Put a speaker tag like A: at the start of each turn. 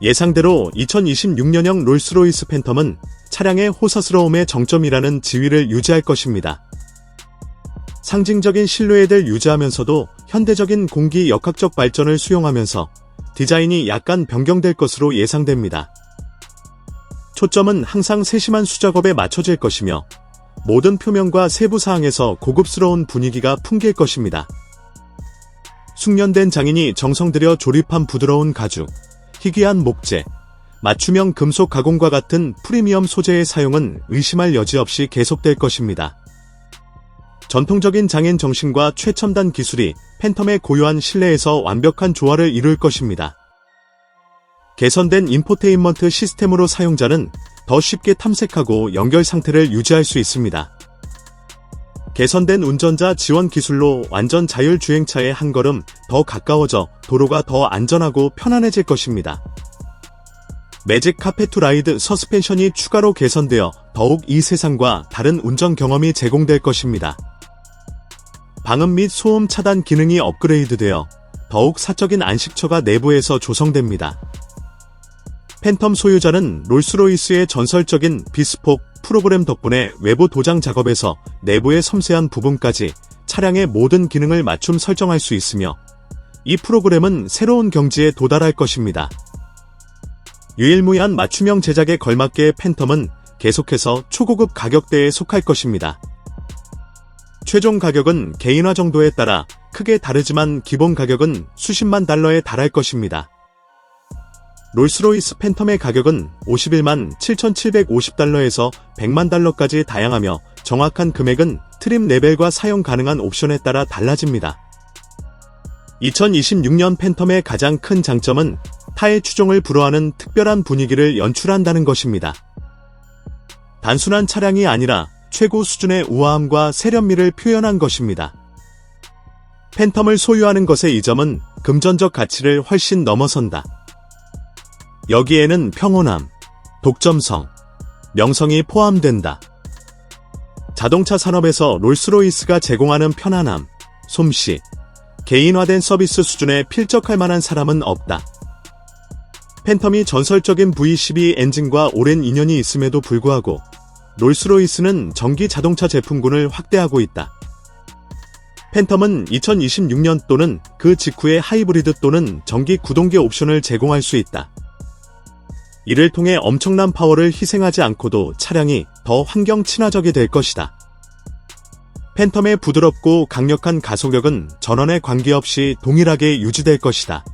A: 예상대로 2026년형 롤스로이스 팬텀은 차량의 호사스러움의 정점이라는 지위를 유지할 것입니다. 상징적인 실루엣을 유지하면서도 현대적인 공기 역학적 발전을 수용하면서 디자인이 약간 변경될 것으로 예상됩니다. 초점은 항상 세심한 수작업에 맞춰질 것이며 모든 표면과 세부 사항에서 고급스러운 분위기가 풍길 것입니다. 숙련된 장인이 정성 들여 조립한 부드러운 가죽, 희귀한 목재, 맞춤형 금속 가공과 같은 프리미엄 소재의 사용은 의심할 여지 없이 계속될 것입니다. 전통적인 장인 정신과 최첨단 기술이 팬텀의 고요한 실내에서 완벽한 조화를 이룰 것입니다. 개선된 인포테인먼트 시스템으로 사용자는 더 쉽게 탐색하고 연결 상태를 유지할 수 있습니다. 개선된 운전자 지원 기술로 완전 자율주행차에 한 걸음 더 가까워져 도로가 더 안전하고 편안해질 것입니다. 매직 카페투 라이드 서스펜션이 추가로 개선되어 더욱 이 세상과 다른 운전 경험이 제공될 것입니다. 방음 및 소음 차단 기능이 업그레이드되어 더욱 사적인 안식처가 내부에서 조성됩니다. 팬텀 소유자는 롤스로이스의 전설적인 비스폭 프로그램 덕분에 외부 도장 작업에서 내부의 섬세한 부분까지 차량의 모든 기능을 맞춤 설정할 수 있으며 이 프로그램은 새로운 경지에 도달할 것입니다. 유일무이한 맞춤형 제작에 걸맞게 팬텀은 계속해서 초고급 가격대에 속할 것입니다. 최종 가격은 개인화 정도에 따라 크게 다르지만 기본 가격은 수십만 달러에 달할 것입니다. 롤스로이스 팬텀의 가격은 51만 7,750달러에서 100만 달러까지 다양하며 정확한 금액은 트림 레벨과 사용 가능한 옵션에 따라 달라집니다. 2026년 팬텀의 가장 큰 장점은 타의 추종을 불허하는 특별한 분위기를 연출한다는 것입니다. 단순한 차량이 아니라 최고 수준의 우아함과 세련미를 표현한 것입니다. 팬텀을 소유하는 것의 이 점은 금전적 가치를 훨씬 넘어선다. 여기에는 평온함, 독점성, 명성이 포함된다. 자동차 산업에서 롤스로이스가 제공하는 편안함, 솜씨, 개인화된 서비스 수준에 필적할 만한 사람은 없다. 팬텀이 전설적인 V12 엔진과 오랜 인연이 있음에도 불구하고 롤스로이스는 전기 자동차 제품군을 확대하고 있다. 팬텀은 2026년 또는 그 직후에 하이브리드 또는 전기 구동계 옵션을 제공할 수 있다. 이를 통해 엄청난 파워를 희생하지 않고도 차량이 더 환경 친화적이 될 것이다. 팬텀의 부드럽고 강력한 가속력은 전원에 관계없이 동일하게 유지될 것이다.